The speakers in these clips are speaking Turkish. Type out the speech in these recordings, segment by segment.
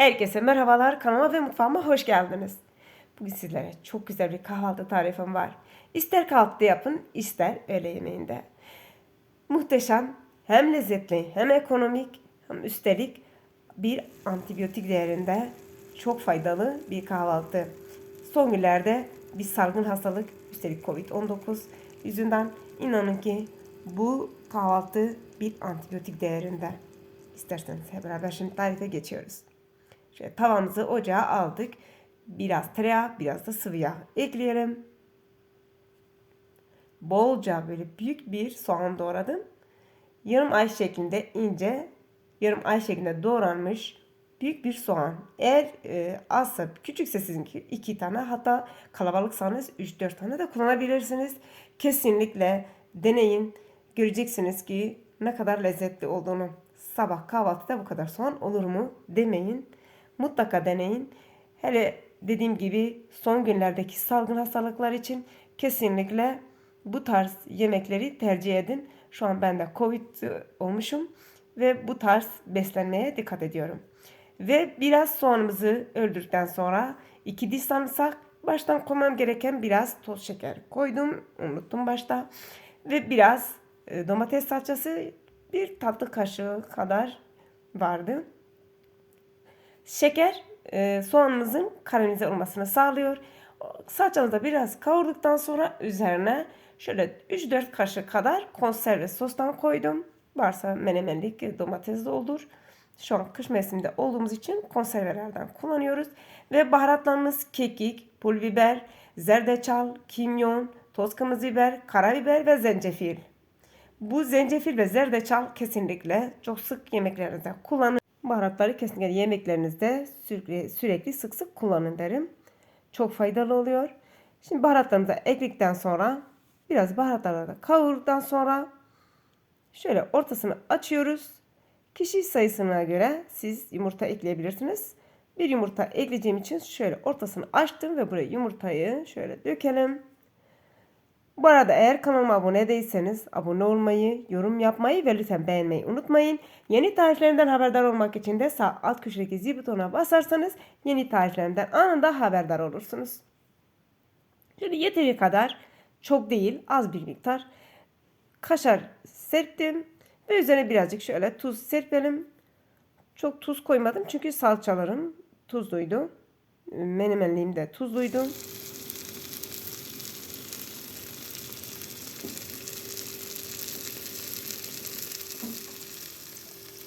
Herkese merhabalar kanalıma ve mutfağıma hoş geldiniz. Bugün sizlere çok güzel bir kahvaltı tarifim var. İster kahvaltıda yapın, ister öğle yemeğinde. Muhteşem, hem lezzetli, hem ekonomik, hem üstelik bir antibiyotik değerinde çok faydalı bir kahvaltı. Son günlerde bir salgın hastalık, üstelik Covid-19 yüzünden inanın ki bu kahvaltı bir antibiyotik değerinde. İsterseniz hep beraber şimdi tarife geçiyoruz. Şöyle tavamızı ocağa aldık. Biraz tereyağı, biraz da sıvı yağ ekleyelim. Bolca böyle büyük bir soğan doğradım. Yarım ay şeklinde ince, yarım ay şeklinde doğranmış büyük bir soğan. Eğer e, azsa, küçükse sizinki iki tane hatta kalabalıksanız 3-4 tane de kullanabilirsiniz. Kesinlikle deneyin. Göreceksiniz ki ne kadar lezzetli olduğunu. Sabah kahvaltıda bu kadar soğan olur mu demeyin. Mutlaka deneyin. Hele dediğim gibi son günlerdeki salgın hastalıklar için kesinlikle bu tarz yemekleri tercih edin. Şu an ben de Covid olmuşum ve bu tarz beslenmeye dikkat ediyorum. Ve biraz soğanımızı öldürdükten sonra iki diş sarımsak baştan koymam gereken biraz toz şeker koydum. Unuttum başta. Ve biraz e, domates salçası bir tatlı kaşığı kadar vardı. Şeker e, soğanımızın karamelize olmasını sağlıyor. Salçamızı biraz kavurduktan sonra üzerine şöyle 3-4 kaşık kadar konserve sostan koydum. Varsa menemenlik domates de olur. Şu an kış mevsiminde olduğumuz için konservelerden kullanıyoruz. Ve baharatlarımız kekik, pul biber, zerdeçal, kimyon, toz kırmızı biber, karabiber ve zencefil. Bu zencefil ve zerdeçal kesinlikle çok sık yemeklerinizde kullanın. Baharatları kesinlikle yemeklerinizde sürekli, sürekli sık sık kullanın derim. Çok faydalı oluyor. Şimdi baharatlarımızı ekledikten sonra biraz baharatları da kavurduktan sonra şöyle ortasını açıyoruz. Kişi sayısına göre siz yumurta ekleyebilirsiniz. Bir yumurta ekleyeceğim için şöyle ortasını açtım ve buraya yumurtayı şöyle dökelim. Bu arada eğer kanalıma abone değilseniz abone olmayı, yorum yapmayı ve lütfen beğenmeyi unutmayın. Yeni tariflerimden haberdar olmak için de sağ alt köşedeki zil butonuna basarsanız yeni tariflerimden anında haberdar olursunuz. Şöyle yeteri kadar çok değil az bir miktar kaşar serptim ve üzerine birazcık şöyle tuz serpelim. Çok tuz koymadım çünkü salçalarım tuzluydu. Menemenliğim de tuzluydu.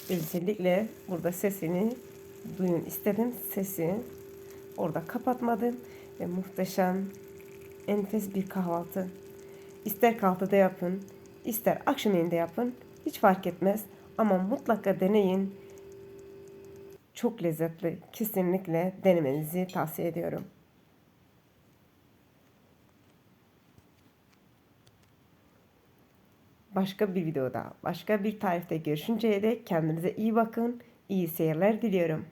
Özellikle burada sesini duyun istedim. Sesi orada kapatmadım. Ve muhteşem, enfes bir kahvaltı. İster kahvaltıda yapın, ister akşam yemeğinde yapın. Hiç fark etmez. Ama mutlaka deneyin. Çok lezzetli. Kesinlikle denemenizi tavsiye ediyorum. Başka bir videoda, başka bir tarifte görüşünceye dek kendinize iyi bakın. İyi seyirler diliyorum.